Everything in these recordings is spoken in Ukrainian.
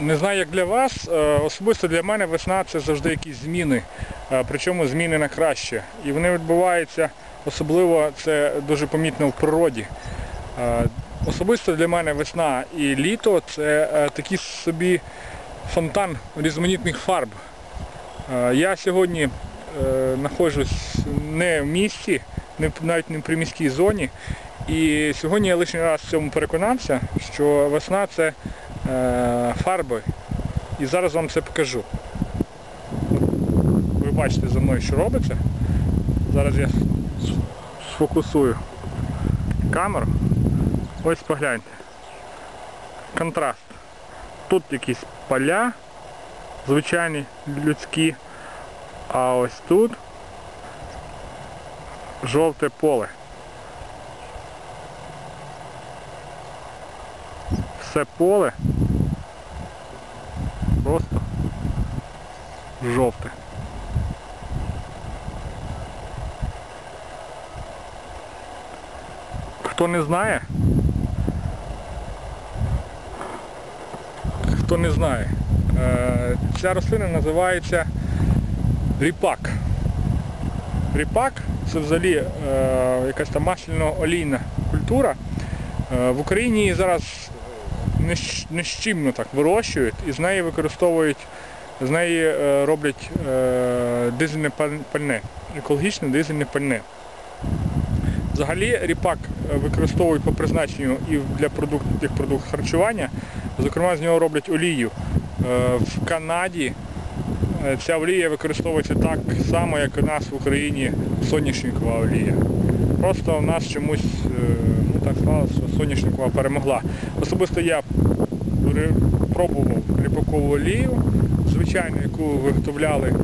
Не знаю, як для вас. е, Особисто для мене весна це завжди якісь зміни, е, причому зміни на краще. І вони відбуваються, особливо це дуже помітно в природі. Е, Особисто для мене весна і літо це такий собі фонтан різноманітних фарб. Я сьогодні знаходжусь не в місті, навіть не в приміській зоні. І сьогодні я лише раз в цьому переконався, що весна це фарби. І зараз вам це покажу. Ви бачите за мною, що робиться. Зараз я сфокусую камеру. Ось погляньте. Контраст. Тут якісь поля, звичайні людські, а ось тут жовте поле. Все поле просто жовте. Хто не знає, хто не знає, е, ця рослина називається ріпак. Ріпак це взагалі е, якась там масляно-олійна культура. Е, В Україні зараз нещимно так вирощують і з неї використовують, з неї е, роблять е, дизельне пальне, екологічне дизельне пальне. Взагалі ріпак е, використовують по призначенню і для продуктів, як продукт харчування. Зокрема, з нього роблять олію. В Канаді ця олія використовується так само, як у нас в Україні соняшникова олія. Просто у нас чомусь ну, так сталося, що соняшникова перемогла. Особисто я пробував ріпакову олію, звичайну, яку виготовляли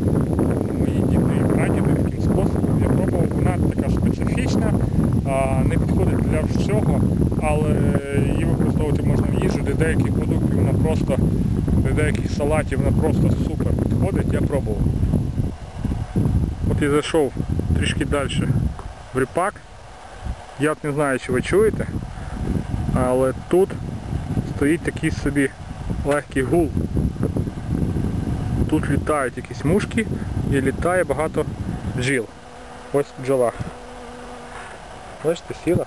мої діти і прадіди таким способом. Я пробував, вона така специфічна, не підходить для всього, але її використовувати можна в їжу, для деяких продуктів вона просто, для деяких салатів вона просто супер підходить, я пробував. От я зайшов трішки далі в ріпак. Я не знаю, чи ви чуєте, але тут стоїть такий собі легкий гул. Тут літають якісь мушки і літає багато бджіл. Ось бджола. Бачите, сіла.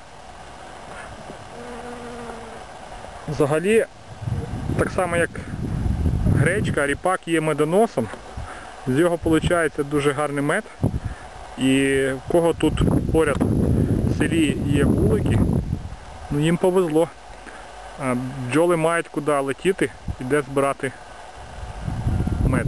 Взагалі, так само як гречка, ріпак є медоносом. З його виходить дуже гарний мед. І в кого тут поряд в селі є вулики, ну їм повезло. Бджоли мають куди летіти і де збирати мед.